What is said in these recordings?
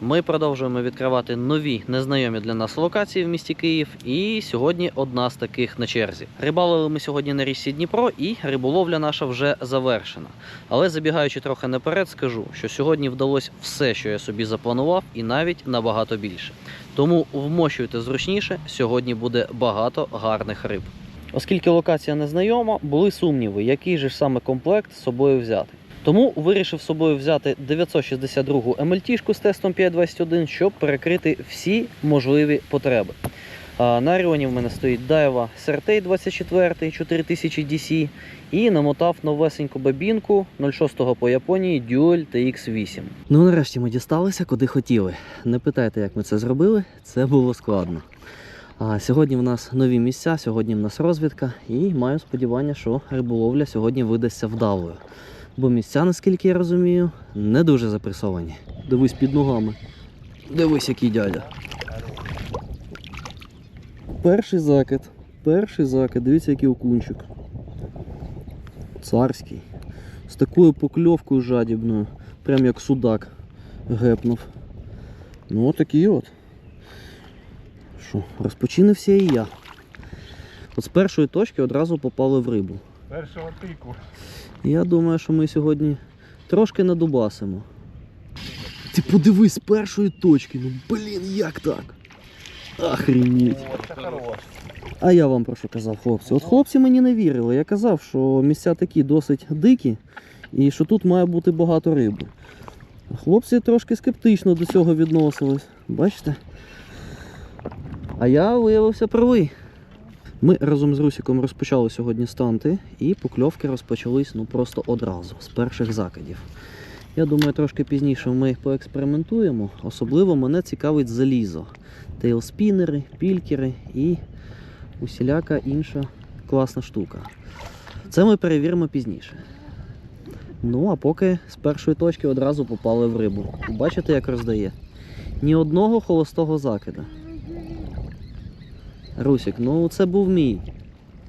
Ми продовжуємо відкривати нові незнайомі для нас локації в місті Київ. І сьогодні одна з таких на черзі. Рибалили ми сьогодні на річці Дніпро, і риболовля наша вже завершена. Але забігаючи трохи наперед, скажу, що сьогодні вдалося все, що я собі запланував, і навіть набагато більше. Тому вмощуйте зручніше. Сьогодні буде багато гарних риб. Оскільки локація незнайома, були сумніви, який же ж саме комплект з собою взяти. Тому вирішив з собою взяти 962 МЛТ з тестом 521, щоб перекрити всі можливі потреби. На Оріоні в мене стоїть Daiwa Sертей 24 4000 DC і намотав новесеньку бабінку 06 по Японії Dual TX8. Ну нарешті ми дісталися куди хотіли. Не питайте, як ми це зробили, це було складно. А сьогодні в нас нові місця, сьогодні в нас розвідка, і маю сподівання, що риболовля сьогодні видасться вдалою. Бо місця, наскільки я розумію, не дуже запресовані. Дивись під ногами. Дивись, який дядя. Перший закид. Перший закид. Дивіться, який окунчик. Царський. З такою покльовкою жадібною. Прям як судак гепнув. Ну, отакий от. Що, розпочинився і я. От з першої точки одразу попали в рибу. Першого тику. Я думаю, що ми сьогодні трошки надубасимо. Ти подивись з першої точки. Ну блін, як так? Охренеть. О, це хорош. А я вам про що казав, хлопці? От хлопці мені не вірили. Я казав, що місця такі досить дикі і що тут має бути багато риби. Хлопці трошки скептично до цього відносились. Бачите? А я виявився правий. Ми разом з Русіком розпочали сьогодні станти, і покльовки розпочались ну просто одразу, з перших закидів. Я думаю, трошки пізніше ми поекспериментуємо. Особливо мене цікавить залізо. Тейлспінери, пількери і усіляка інша класна штука. Це ми перевіримо пізніше. Ну, а поки з першої точки одразу попали в рибу. Бачите, як роздає? Ні одного холостого закида. Русік, ну це був мій.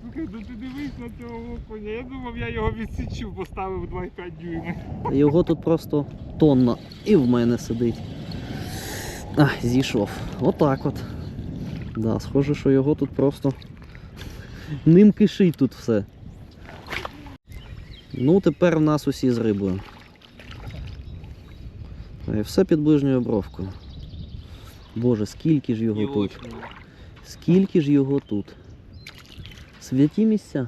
Слухай, ну ти дивись на цього окуня. Я думав, я його відсічу, поставив 2,5 дюйми. Його тут просто тонна і в мене сидить. А, зійшов. Отак от. Да, схоже, що його тут просто ним кишить тут все. Ну, тепер в нас усі з рибою. І все під ближньою бровкою. Боже, скільки ж його тут. Скільки ж його тут? Святі місця.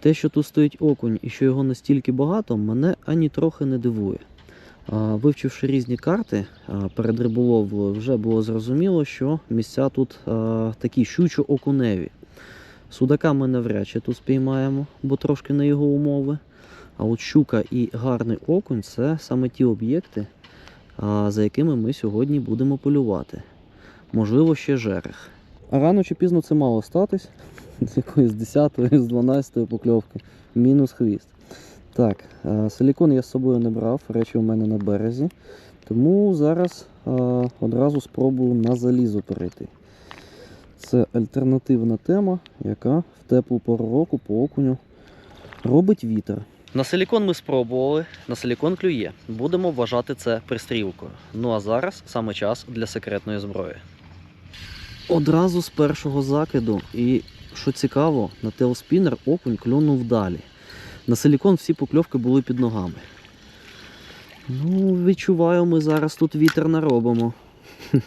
Те, що тут стоїть окунь і що його настільки багато, мене ані трохи не дивує. Вивчивши різні карти перед риболовлею, вже було зрозуміло, що місця тут такі щучо-окуневі. Судака ми навряд чи тут спіймаємо, бо трошки на його умови. А от щука і гарний окунь це саме ті об'єкти, за якими ми сьогодні будемо полювати. Можливо, ще жерех. Рано чи пізно це мало статись. З якоїсь 10 з 12 покльовки. Мінус хвіст. Так, е, силікон я з собою не брав, речі у мене на березі. Тому зараз е, одразу спробую на залізо перейти. Це альтернативна тема, яка в теплу пору року по окуню робить вітер. На силікон ми спробували, на силікон клює. Будемо вважати це пристрілкою. Ну а зараз саме час для секретної зброї. Одразу з першого закиду, і що цікаво, на теоспінер окунь клюнув далі. На силікон всі покльовки були під ногами. Ну, відчуваю, ми зараз тут вітер наробимо.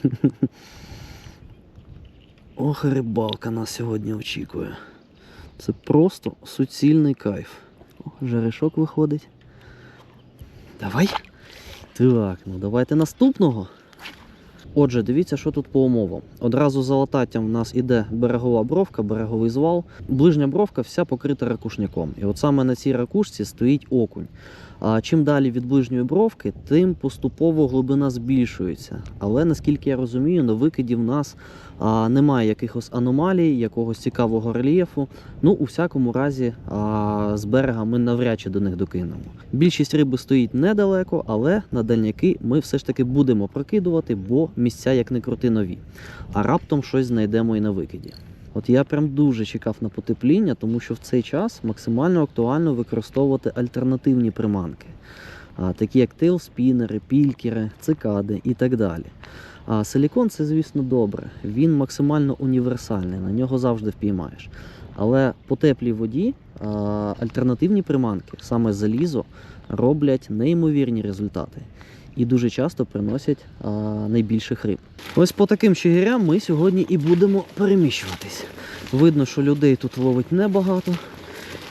Ох, рибалка нас сьогодні очікує. Це просто суцільний кайф. О, жерешок виходить. Давай. Так, ну давайте наступного. Отже, дивіться, що тут по умовам. Одразу за лататтям в нас іде берегова бровка, береговий звал. Ближня бровка вся покрита ракушняком. І от саме на цій ракушці стоїть окунь. А чим далі від ближньої бровки, тим поступово глибина збільшується. Але наскільки я розумію, на викиді в нас а, немає якихось аномалій, якогось цікавого рельєфу. Ну, у всякому разі, а, з берега ми навряд чи до них докинемо. Більшість риби стоїть недалеко, але на дальняки ми все ж таки будемо прокидувати, бо місця як не крути нові. А раптом щось знайдемо і на викиді. От я прям дуже чекав на потепління, тому що в цей час максимально актуально використовувати альтернативні приманки. такі як тейлспінери, пількери, цикади і так далі. А силікон це, звісно, добре. Він максимально універсальний, на нього завжди впіймаєш. Але по теплій воді а, альтернативні приманки, саме залізо, роблять неймовірні результати і дуже часто приносять а, найбільших риб. Ось по таким щегирям ми сьогодні і будемо переміщуватись. Видно, що людей тут ловить небагато,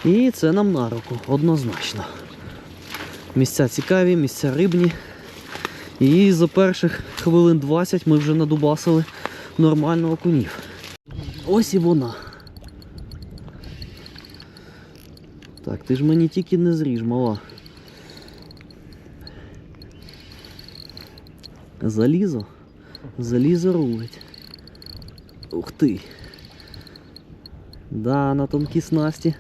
і це нам на руку, однозначно. Місця цікаві, місця рибні. І за перших хвилин 20 ми вже надубасили нормально окунів. Ось і вона. Так, ти ж мені тільки не зріж, мала. Залізо. Залізо рулить. Ух ти. Да, на тонкій снасті.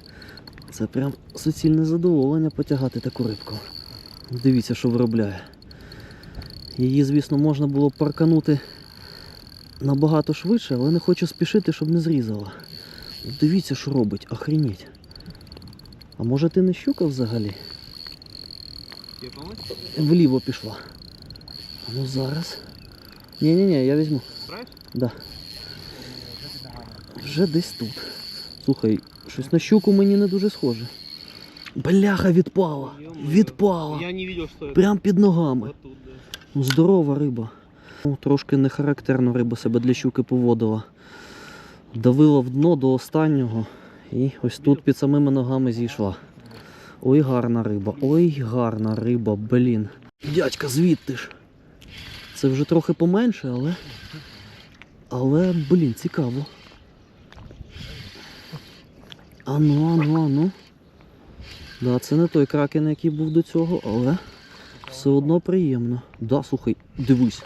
Це прям суцільне задоволення потягати таку рибку. Дивіться, що виробляє. Її, звісно, можна було парканути набагато швидше, але не хочу спішити, щоб не зрізала. Дивіться, що робить, охренеть. А може ти не щука взагалі? Вліво пішла. А Ну зараз. Ні-ні-ні, я візьму. Да. Вже десь тут. Слухай, щось на щуку мені не дуже схоже. Бляха, відпала! Відпала! Я не что это. Прям під ногами. Ну, Здорова риба. Ну, трошки не характерно риба себе для щуки поводила. Давила в дно до останнього. І ось тут під самими ногами зійшла. Ой, гарна риба, ой, гарна риба, блін. Дядька, звідти ж. Це вже трохи поменше, але. Але, блін, цікаво. Ану, ану, ану. Да, це не той кракен, який був до цього, але все одно приємно. Да, слухай, дивись.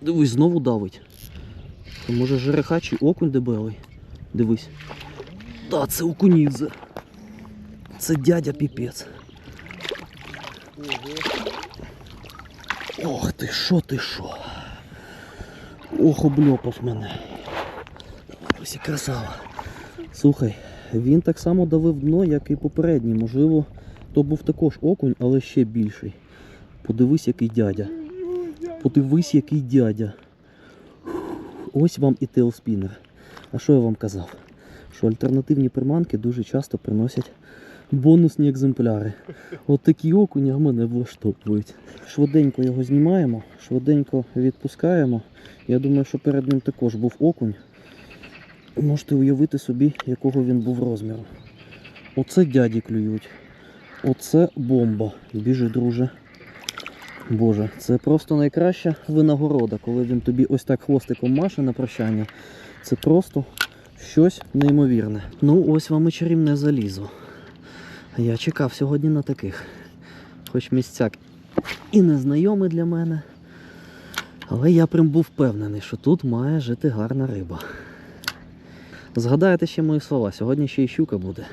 Дивись, знову давить. Це може жереха чи окунь дебелий. Дивись. Да, це окунідзе. Це дядя піпець. Ох ти що ти що. Ох, обльопав мене. Ось і красава. Слухай, він так само давив дно, як і попередній. Можливо, то був також окунь, але ще більший. Подивись, який дядя. Подивись, який дядя. Ось вам і тейлспінер. А що я вам казав? Що альтернативні приманки дуже часто приносять бонусні екземпляри. От такі окуні мене влаштовують. Швиденько його знімаємо, швиденько відпускаємо. Я думаю, що перед ним також був окунь. Можете уявити собі, якого він був розміру. Оце дяді клюють. Оце бомба. Біжи, друже. Боже, це просто найкраща винагорода, коли він тобі ось так хвостиком маше на прощання. Це просто щось неймовірне. Ну, ось вам і чарівне залізо. Я чекав сьогодні на таких. Хоч місцяк і незнайомий для мене. Але я прям був впевнений, що тут має жити гарна риба. Згадайте ще мої слова, сьогодні ще й щука буде.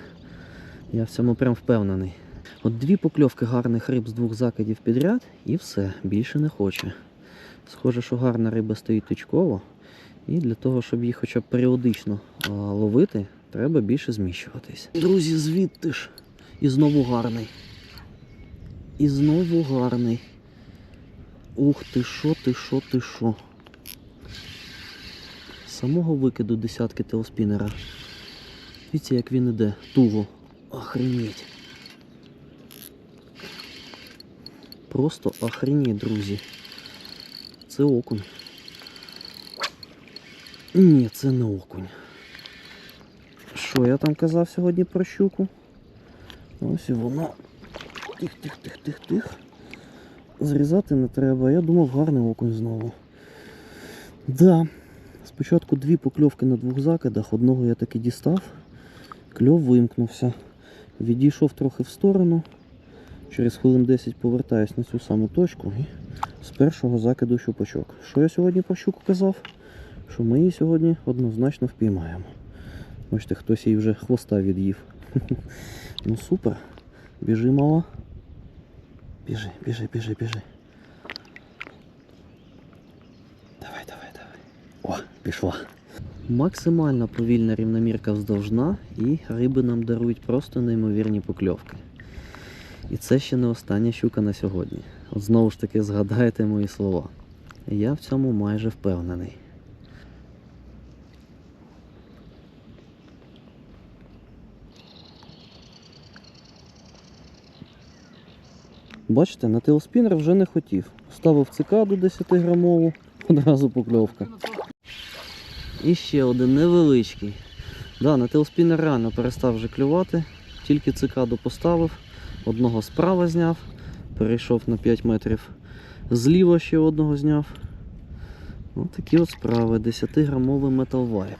Я в цьому прям впевнений. От дві покльовки гарних риб з двох закидів підряд і все, більше не хоче. Схоже, що гарна риба стоїть точково, і для того, щоб їх хоча б періодично ловити, треба більше зміщуватись. Друзі, звідти ж. І знову гарний. І знову гарний. Ух ти що, ти що, ти що. Самого викиду десятки телспінера. Дивіться, як він іде. Туго. Охренеть. Просто охренеть, друзі. Це окунь. Ні, це не окунь. Що я там казав сьогодні про щуку? Ось і воно. Тих, тих, тих, тих, тих. Зрізати не треба. Я думав, гарний окунь знову. Да. Спочатку дві покльовки на двох закидах, одного я таки дістав, кльов вимкнувся. Відійшов трохи в сторону. Через хвилин 10 повертаюсь на цю саму точку і з першого закиду щупачок. Що я сьогодні про щуку казав? Що ми її сьогодні однозначно впіймаємо. Бачите, хтось їй вже хвоста від'їв. Ну супер. Біжи, мала. Біжи, біжи, біжи, біжи. Давай, давай, давай. О, пішла. Максимально повільна рівномірка вздовжна і риби нам дарують просто неймовірні покльовки. І це ще не остання щука на сьогодні. От знову ж таки згадайте мої слова. Я в цьому майже впевнений. Бачите, на тейлспінер вже не хотів. Ставив цикаду 10 грамову, одразу покльовка. І ще один невеличкий. Да, на тейлспінер рано перестав вже клювати, тільки цикаду поставив, одного справа зняв, перейшов на 5 метрів. Зліва ще одного зняв. Ось такі от справи. 10-грамовий Metal Vibe.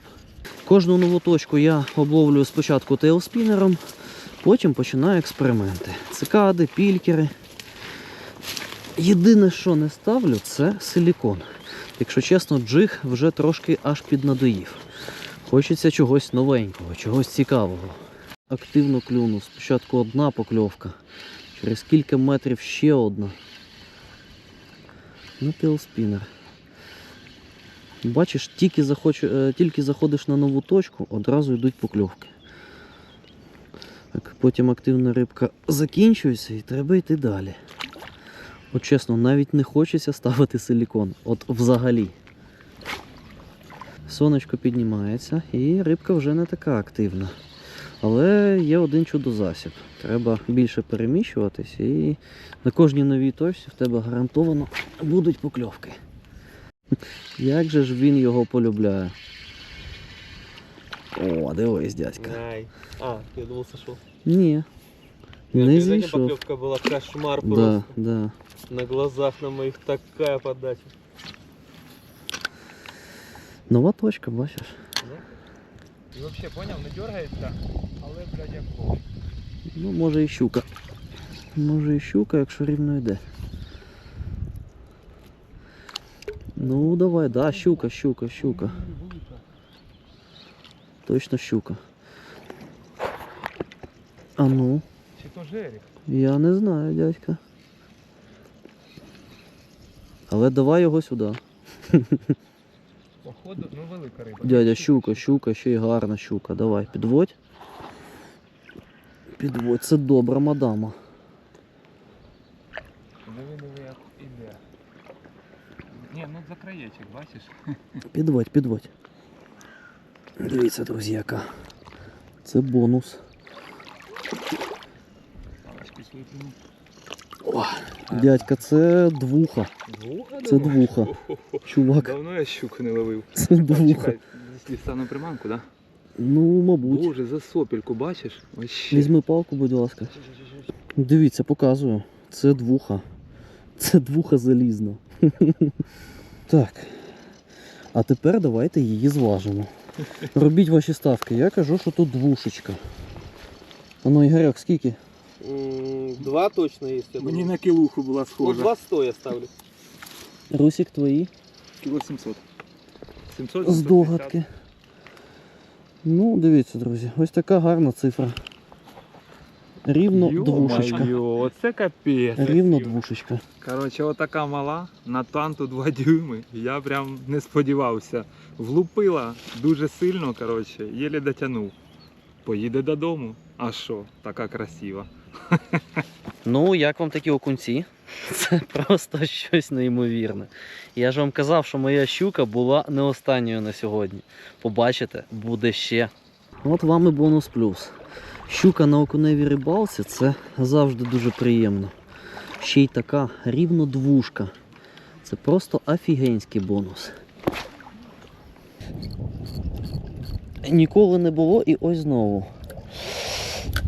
Кожну нову точку я обловлюю спочатку тейлспінером, потім починаю експерименти. Цикади, пількери. Єдине, що не ставлю, це силікон. Якщо чесно, джиг вже трошки аж піднадоїв. Хочеться чогось новенького, чогось цікавого. Активно клюну. Спочатку одна покльовка, через кілька метрів ще одна. На тейлспінер. Бачиш, тільки, захоч... е, тільки заходиш на нову точку, одразу йдуть покльовки. Так, потім активна рибка закінчується і треба йти далі. От чесно, навіть не хочеться ставити силікон. От взагалі. Сонечко піднімається і рибка вже не така активна. Але є один чудозасіб. Треба більше переміщуватись і на кожній новій точці в тебе гарантовано будуть покльовки. Як же ж він його полюбляє? О, дивись, дядька. Ай. А, я думал, сошел. Ні. Не зійшов. поклевка была кошмар просто. да. На глазах на моих такая подача. Нова точка, бачиш? І взагалі, поняв, не дергається, але, блядь, як ков. Ну, може і щука. Може і щука, якщо рівно йде. Ну, давай, да, щука, щука, щука. Точно щука. А ну, Чи то жеріх? я не знаю, дядька. Але давай його сюди. Походу, ну велика риба. Дядя, щука, щука, ще й гарна щука. Давай, підводь. Підводь, це добра мадама. Диви, диви, як іде. Ні, ну за краєчок, бачиш? Підводь, підводь. Дивіться, друзі, яка. Це бонус. Палочку свою прийму. О, дядька, це двуха. Двуха Це двуха. Чувак, Давно я щуку не ловив. це двуха. Дістану приманку, да? Ну, мабуть. Боже, за сопельку, бачиш? Вообще. Візьми палку, будь ласка. Дивіться, показую. Це двуха. Це двуха залізно. Так. А тепер давайте її зважимо. Робіть ваші ставки. Я кажу, що тут двушечка. А ну, Ігоряк, скільки? М, Два точно есть. я Мені думаю. на кілуху була Вот схожа. два сто я ставлю. Русик твої? Кіло 700. 700 З догадки. Ну, дивіться, друзі, ось така гарна цифра. Рівно двушечка. Йо, оце капець. Рівно двушечка. Коротше, отака мала, на танту 2 дюйми. Я прям не сподівався. Влупила дуже сильно, коротше, єлі дотягнув. Поїде додому. А що, така красива. Ну, як вам такі окунці? Це просто щось неймовірне. Я ж вам казав, що моя щука була не останньою на сьогодні. Побачите, буде ще. От вам і бонус плюс. Щука на окуневій рибалці це завжди дуже приємно. Ще й така рівно двушка. Це просто офігенський бонус. Ніколи не було і ось знову.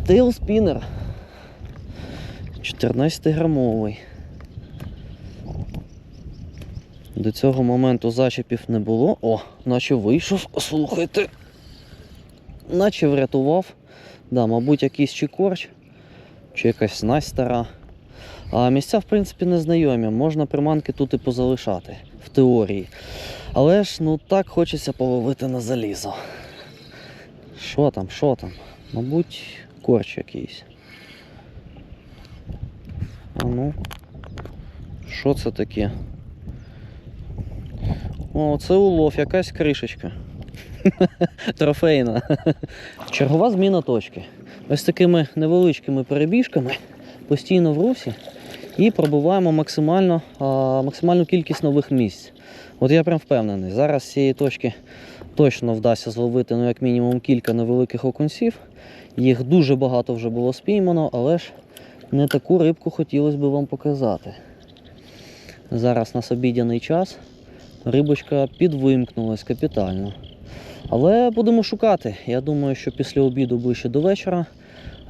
Тейлспінер. 14-грамовий. До цього моменту зачепів не було. О, наче вийшов, слухайте. Наче врятував. Да, мабуть, якийсь чи корч, чи якась снасть стара. А місця, в принципі, незнайомі. Можна приманки тут і позалишати, в теорії. Але ж ну так хочеться половити на залізо. Що там, що там? Мабуть, корч якийсь. А ну. Що це таке? О, це улов, якась кришечка. Трофейна. Чергова зміна точки. Ось такими невеличкими перебіжками постійно в русі і пробуваємо максимально, а, максимальну кількість нових місць. От я прям впевнений, зараз з цієї точки точно вдасться зловити ну, як мінімум кілька невеликих окунців. Їх дуже багато вже було спіймано, але ж не таку рибку хотілося б вам показати. Зараз у нас обідяний час. Рибочка підвимкнулась капітально. Але будемо шукати. Я думаю, що після обіду ближче до вечора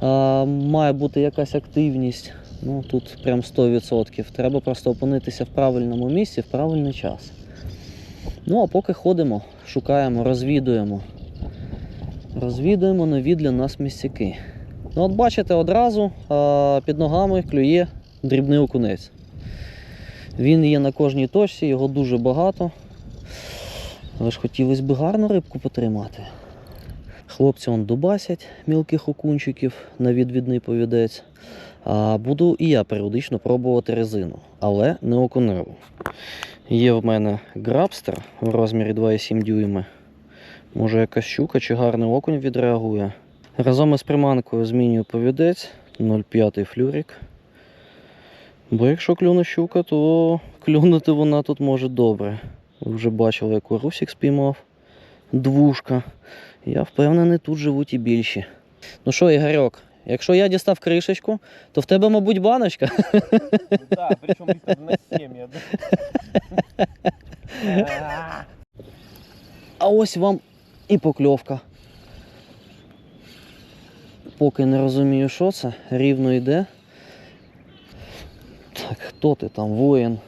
а, має бути якась активність. Ну тут прям 100%. Треба просто опинитися в правильному місці в правильний час. Ну а поки ходимо, шукаємо, розвідуємо. Розвідуємо нові для нас місцяки. Ну, от бачите, одразу під ногами клює дрібний окунець. Він є на кожній точці, його дуже багато. Але ж хотілося б гарну рибку потримати. Хлопці он дубасять мілких окунчиків на відвідний повідець. А буду і я періодично пробувати резину, але не окуневу. Є в мене грабстер в розмірі 2,7 дюйми. Може якась щука чи гарний окунь відреагує. Разом із приманкою змінюю повідець 0,5 флюрик. Бо якщо клюне щука, то клюнути вона тут може добре. Ви вже бачили, яку русик спіймав. Двушка. Я впевнений, тут живуть і більші. Ну що, Ігорьок, якщо я дістав кришечку, то в тебе, мабуть, баночка. Да, причем литров на 7. А ось вам і покльовка. Поки не розумію, що це, рівно йде. Так, хто ти там, воїн?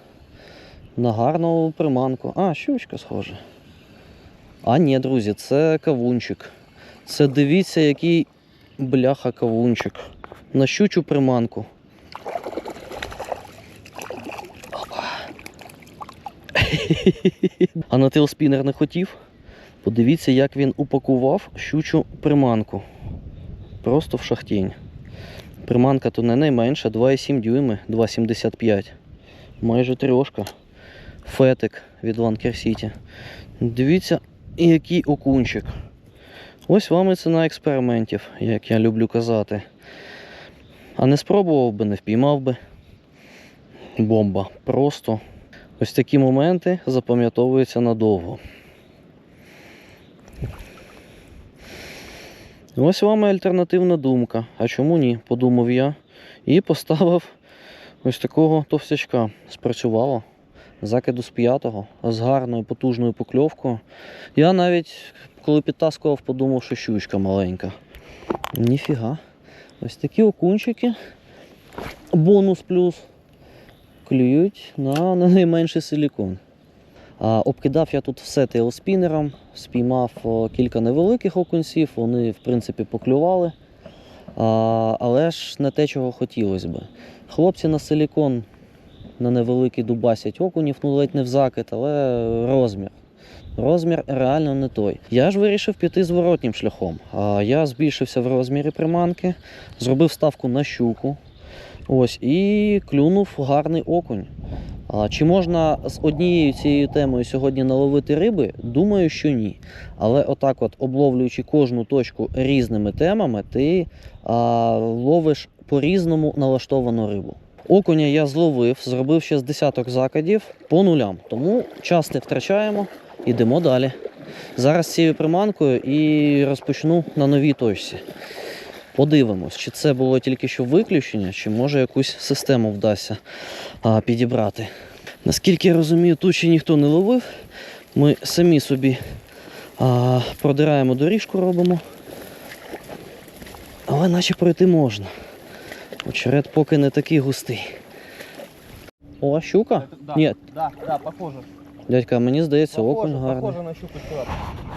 На гарну приманку. А, щучка схоже. А ні, друзі, це кавунчик. Це дивіться, який бляха кавунчик. На щучу приманку. Опа. А на тейлспінер не хотів? Подивіться, як він упакував щучу приманку. Просто в шахтінь. Приманка то не найменша, 2,7 дюйми, 2,75. Майже трьошка. Фетик від Ланкер Сіті. Дивіться, який окунчик. Ось вам і ціна експериментів, як я люблю казати. А не спробував би, не впіймав би. Бомба. Просто ось такі моменти запам'ятовуються надовго. Ось вам і альтернативна думка. А чому ні? Подумав я. І поставив ось такого товстячка. Спрацювало. Закиду з п'ятого, з гарною потужною покльовкою. Я навіть, коли підтаскував, подумав, що щучка маленька. Ніфіга. Ось такі окунчики. Бонус плюс. Клюють на, на найменший силікон. Обкидав я тут все тейлспінером, спіймав кілька невеликих окунців, вони в принципі поклювали. Але ж не те, чого хотілося би. Хлопці на силікон на невеликий дубасять окунів, ну ледь не в закид, але розмір. Розмір реально не той. Я ж вирішив піти зворотнім шляхом. Я збільшився в розмірі приманки, зробив ставку на щуку. Ось, і клюнув гарний окунь. Чи можна з однією цією темою сьогодні наловити риби? Думаю, що ні. Але отак, от обловлюючи кожну точку різними темами, ти а, ловиш по-різному налаштовану рибу. Окуня я зловив, зробив ще з десяток закидів по нулям. Тому час не втрачаємо, йдемо далі. Зараз цією приманкою і розпочну на новій точці. Подивимось, чи це було тільки що виключення, чи може якусь систему вдасться а, підібрати. Наскільки я розумію, тут ще ніхто не ловив. Ми самі собі а, продираємо доріжку, робимо. Але наче пройти можна. Очеред поки не такий густий. О, щука? Да, Нет. Да, да, похоже. Дядька, мені здається, Похоже, окунь гарний. похоже на щуку.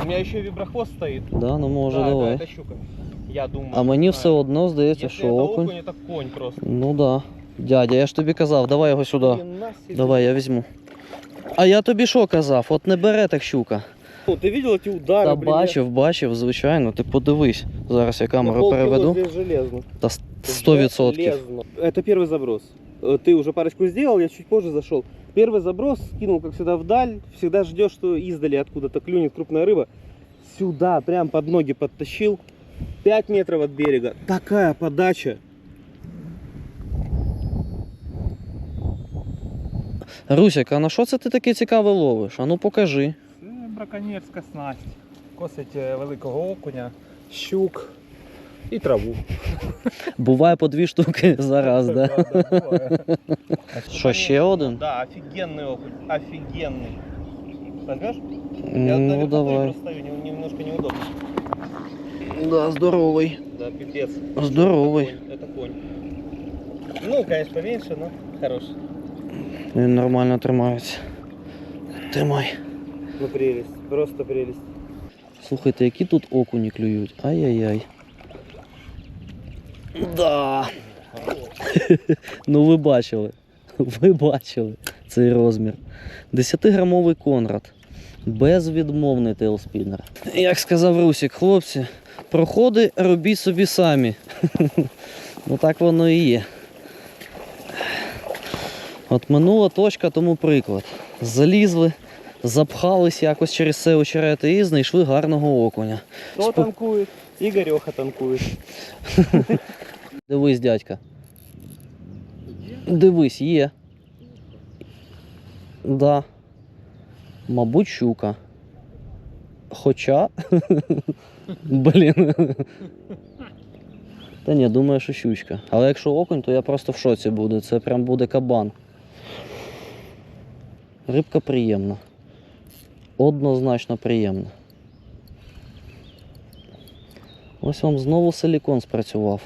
У меня еще и виброхвост стоит. Да, ну може да, давай. Да, это щука. Я думаю. А мені не все знаю. одно здається, Если що это окунь. окунь, это конь просто. Ну да. Дядя, я ж тобі казав, давай його сюди. Хрена себе. Давай, я візьму. А я тобі що казав? От не бере так щука. Ну, Ты видел эти удары, Та блин, бачив, бачив, звичайно. Ти подивись. Зараз я я на камеру полкило переведу. здесь железно. Та с- 100%. Железно. Это первый заброс. Э, Ты уже парочку сделал, я чуть позже зашел. Первый заброс кинул, как всегда, вдаль. Всегда ждешь, что издали откуда-то клюнет крупная рыба. Сюда, прям под ноги подтащил. 5 метров от берега. Такая подача. Русик, а на що це ти таке цікаве ловишь? А ну покажи. Це браконьєрська снасть. Косить е, великого окуня, щук и траву. Бывает по дві штуки за раз, да? Що, ще один? Да, офигенный окунь, Офигенный. Возьмеш? Ну, Я давай. просто немножко неудобно. Да, здоровий. Да, пипец. Здоровий. Это конь. Это конь. Ну, конечно, поменьше, но хороший. Він нормально тримається. Тримай. Ну, прелесть. Просто прелесть. Слухайте, які тут окуні клюють. Ай-яй-яй. Да. ну ви бачили. Ви бачили цей розмір. 10-грамовий Конрад. Безвідмовний тейлспінер. Як сказав Русік, хлопці, проходи робіть собі самі. ну так воно і є. От минула точка, тому приклад. Залізли, запхались якось через це очерети і знайшли гарного окуня. Кто Спо- танкует? Игореха танкует. Дивись, дядька. Дивись, є. Да. Мабуть, щука. Хоча. Блін. Та ні, думаю, що щучка. Але якщо окунь, то я просто в шоці буду. Це прям буде кабан. Рибка приємна. Однозначно приємна. Ось вам знову силікон спрацював.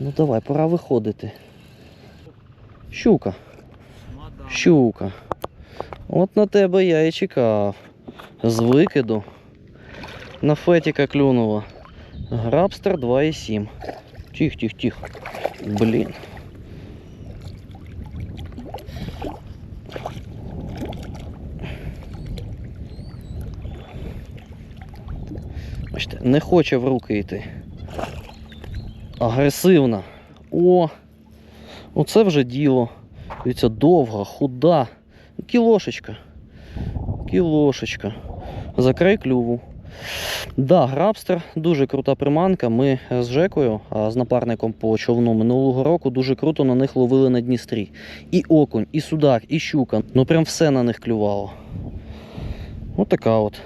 Ну давай, пора виходити. Щука. Щука. От на тебе я і чекав. З викиду. На фетіка клюнула. Грабстер 2,7. Тих, тих, тих. Блін. Не хоче в руки йти. Агресивна. О! Оце вже діло. Дивіться, довга, худа. Кілошечка. Кілошечка. За клюву. Да, грабстер, дуже крута приманка. Ми з Жекою, з напарником по човну минулого року дуже круто на них ловили на Дністрі. І окунь, і судак, і щука. Ну прям все на них клювало. От така от.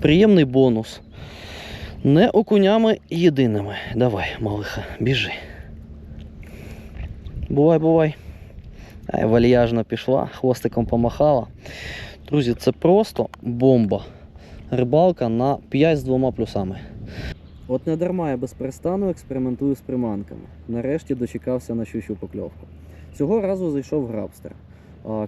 Приємний бонус. Не окунями єдиними. Давай, малиха, біжи. Бувай, бувай. Ай, вальяжно пішла, хвостиком помахала. Друзі, це просто бомба. Рибалка на 5 з двома плюсами. От не дарма я безперестану експериментую з приманками. Нарешті дочекався на щучу покльовку. Цього разу зайшов грабстер.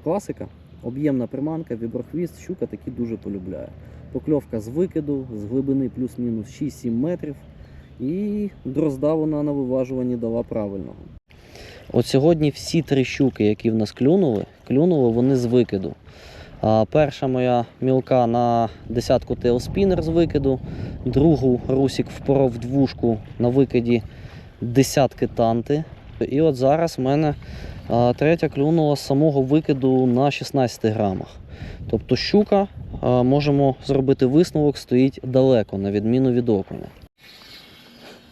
Класика, об'ємна приманка, віброхвіст, щука таки дуже полюбляє. Покльовка з викиду, з глибини плюс-мінус 6-7 метрів. І дрозда вона на виважуванні дала правильного. От сьогодні всі три щуки, які в нас клюнули, клюнули вони з викиду. Перша моя мілка на десятку тейлспінер з викиду, другу русік впоров двушку на викиді десятки танти. І от зараз в мене третя клюнула з самого викиду на 16 грамах. Тобто щука, можемо зробити висновок, стоїть далеко, на відміну від окуня.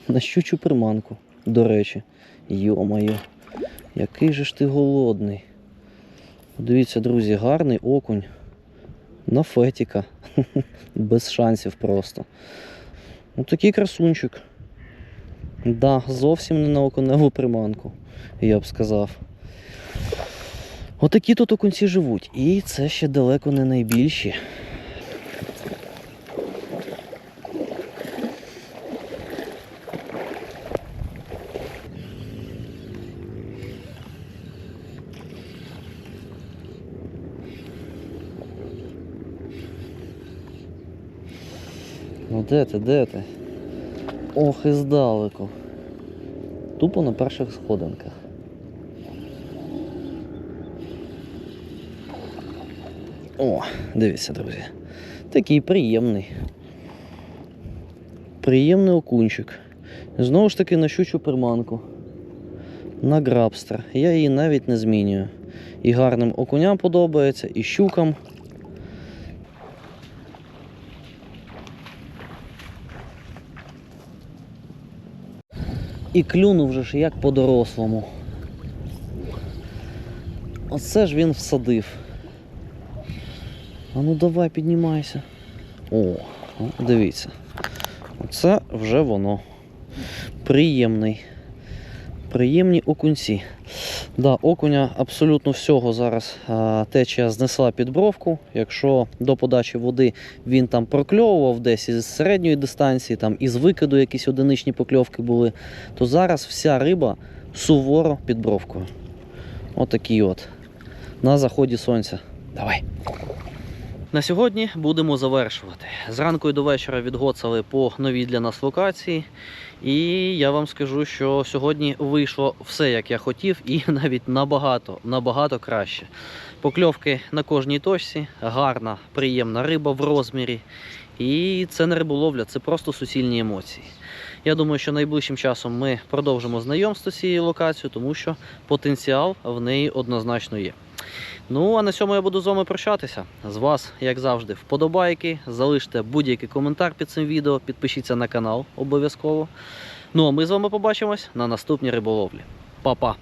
На щучу приманку, до речі. Йо-моє, який же ж ти голодний. Дивіться, друзі, гарний окунь. На фетіка. Без шансів просто. Ну такий красунчик. Да, зовсім не на окуневу приманку, я б сказав. Отакі тут окунці живуть. І це ще далеко не найбільші. Де ти, де ти? Ох, і здалеку. Тупо на перших сходинках. О, дивіться, друзі. Такий приємний. Приємний окунчик. Знову ж таки на щучу приманку. На грабстер. Я її навіть не змінюю. І гарним окуням подобається, і щукам. І клюнув вже ж як по-дорослому. Оце ж він всадив. А ну давай, піднімайся. О, о, дивіться. Оце вже воно. Приємний. Приємні окунці. Да, окуня абсолютно всього зараз течія знесла під бровку. Якщо до подачі води він там прокльовував десь із середньої дистанції, там із викиду якісь одиничні покльовки були, то зараз вся риба суворо під бровкою. Отакий от. На заході сонця. Давай. На сьогодні будемо завершувати. Зранку і до вечора відгоцали по новій для нас локації. І я вам скажу, що сьогодні вийшло все, як я хотів, і навіть набагато, набагато краще. Покльовки на кожній точці, гарна, приємна риба в розмірі. І це не риболовля, це просто суцільні емоції. Я думаю, що найближчим часом ми продовжимо знайомство з цією локацією, тому що потенціал в неї однозначно є. Ну, а на цьому я буду з вами прощатися. З вас, як завжди, вподобайки. Залиште будь-який коментар під цим відео, підпишіться на канал обов'язково. Ну а ми з вами побачимось на наступній риболовлі. Па-па!